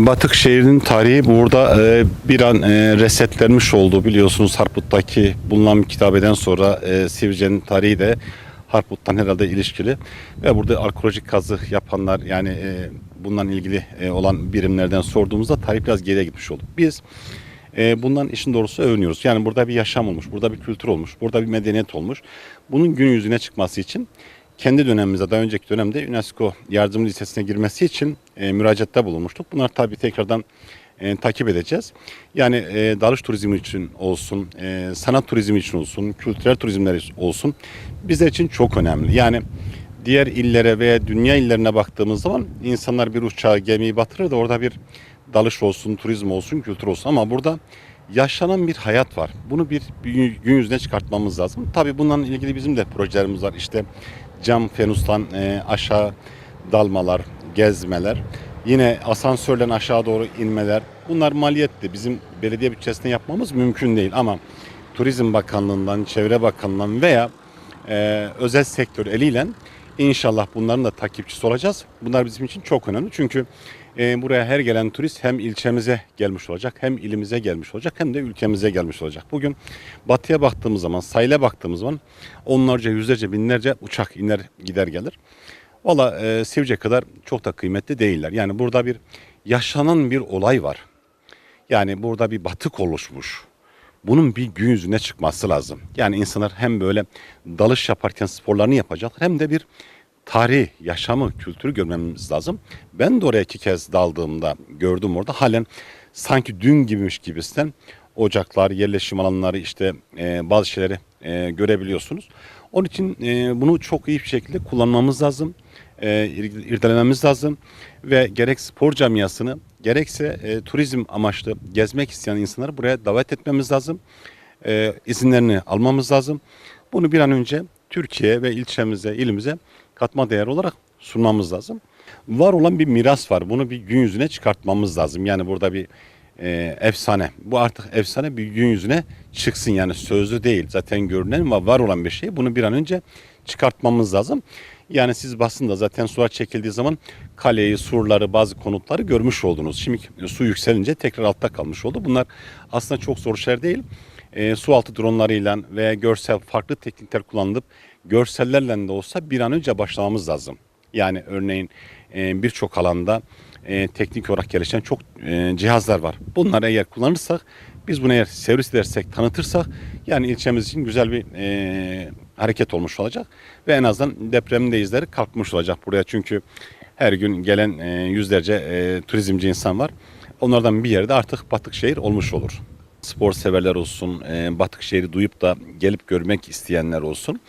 Batık şehrinin tarihi burada e, bir an e, resetlenmiş oldu biliyorsunuz Harput'taki bulunan kitabeden sonra e, Sivrice'nin tarihi de Harput'tan herhalde ilişkili ve burada arkeolojik kazı yapanlar yani e, bundan ilgili e, olan birimlerden sorduğumuzda tarih biraz geriye gitmiş oldu. Biz e, bundan işin doğrusu övünüyoruz. Yani burada bir yaşam olmuş, burada bir kültür olmuş, burada bir medeniyet olmuş. Bunun gün yüzüne çıkması için kendi dönemimizde, daha önceki dönemde UNESCO yardım listesine girmesi için e, müracaatta bulunmuştuk. Bunlar tabii tekrardan e, takip edeceğiz. Yani e, dalış turizmi için olsun, e, sanat turizmi için olsun, kültürel turizmler olsun bizler için çok önemli. Yani diğer illere veya dünya illerine baktığımız zaman insanlar bir uçağı, gemiyi batırır da orada bir dalış olsun, turizm olsun, kültür olsun. Ama burada yaşanan bir hayat var. Bunu bir gün yüzüne çıkartmamız lazım. Tabii bununla ilgili bizim de projelerimiz var. İşte cam fenustan e, aşağı dalmalar, gezmeler. Yine asansörle aşağı doğru inmeler. Bunlar maliyetli. Bizim belediye bütçesinde yapmamız mümkün değil ama Turizm Bakanlığı'ndan, Çevre Bakanlığı'ndan veya e, özel sektör eliyle inşallah bunların da takipçisi olacağız. Bunlar bizim için çok önemli. Çünkü e, buraya her gelen turist hem ilçemize gelmiş olacak, hem ilimize gelmiş olacak, hem de ülkemize gelmiş olacak. Bugün batıya baktığımız zaman, sahile baktığımız zaman onlarca, yüzlerce, binlerce uçak iner gider gelir. Valla e, Sivce kadar çok da kıymetli değiller. Yani burada bir yaşanan bir olay var. Yani burada bir batık oluşmuş. Bunun bir gün yüzüne çıkması lazım. Yani insanlar hem böyle dalış yaparken sporlarını yapacak hem de bir tarih, yaşamı, kültürü görmemiz lazım. Ben de oraya iki kez daldığımda gördüm orada halen sanki dün gibiymiş gibisinden ocaklar, yerleşim alanları işte e, bazı şeyleri e, görebiliyorsunuz. Onun için e, bunu çok iyi bir şekilde kullanmamız lazım. E, ir- irdelememiz lazım ve gerek spor camiasını gerekse e, turizm amaçlı gezmek isteyen insanları buraya davet etmemiz lazım. E, izinlerini almamız lazım. Bunu bir an önce Türkiye ve ilçemize, ilimize katma değer olarak sunmamız lazım. Var olan bir miras var. Bunu bir gün yüzüne çıkartmamız lazım. Yani burada bir e, efsane. Bu artık efsane bir gün yüzüne çıksın. Yani sözlü değil. Zaten görünen ama var olan bir şey. Bunu bir an önce çıkartmamız lazım. Yani siz basında zaten sular çekildiği zaman kaleyi, surları, bazı konutları görmüş oldunuz. Şimdi su yükselince tekrar altta kalmış oldu. Bunlar aslında çok zor şeyler değil. E, su altı dronlarıyla veya görsel farklı teknikler kullanılıp görsellerle de olsa bir an önce başlamamız lazım. Yani örneğin e, birçok alanda e, teknik olarak gelişen çok e, cihazlar var. Bunları eğer kullanırsak biz bunu eğer servis edersek, tanıtırsak yani ilçemiz için güzel bir e, hareket olmuş olacak. Ve en azından depremin de izleri kalkmış olacak buraya. Çünkü her gün gelen e, yüzlerce e, turizmci insan var. Onlardan bir yerde artık batık şehir olmuş olur. Spor severler olsun, e, batık şehri duyup da gelip görmek isteyenler olsun.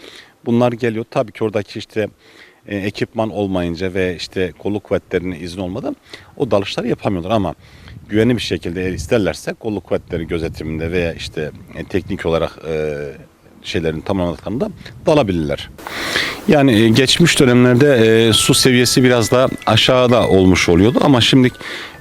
Bunlar geliyor. Tabii ki oradaki işte e, ekipman olmayınca ve işte kolluk kuvvetlerinin izni olmadan o dalışları yapamıyorlar ama güvenli bir şekilde eğer isterlerse kolluk kuvvetleri gözetiminde veya işte e, teknik olarak e, şeylerin tamamladıklarında dalabilirler. Yani e, geçmiş dönemlerde e, su seviyesi biraz daha aşağıda olmuş oluyordu ama şimdi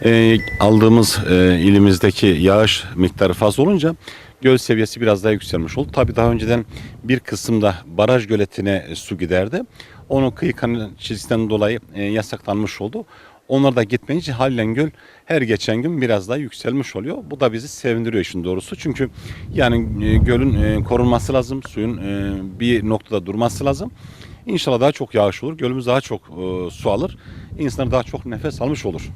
e, aldığımız e, ilimizdeki yağış miktarı fazla olunca göl seviyesi biraz daha yükselmiş oldu. Tabii daha önceden bir kısımda baraj göletine su giderdi. Onun kıyı kanal çizgisinden dolayı e, yasaklanmış oldu. Onlar da gitmeyince halen göl her geçen gün biraz daha yükselmiş oluyor. Bu da bizi sevindiriyor işin doğrusu. Çünkü yani e, gölün e, korunması lazım. Suyun e, bir noktada durması lazım. İnşallah daha çok yağış olur. Gölümüz daha çok su alır. İnsanlar daha çok nefes almış olur.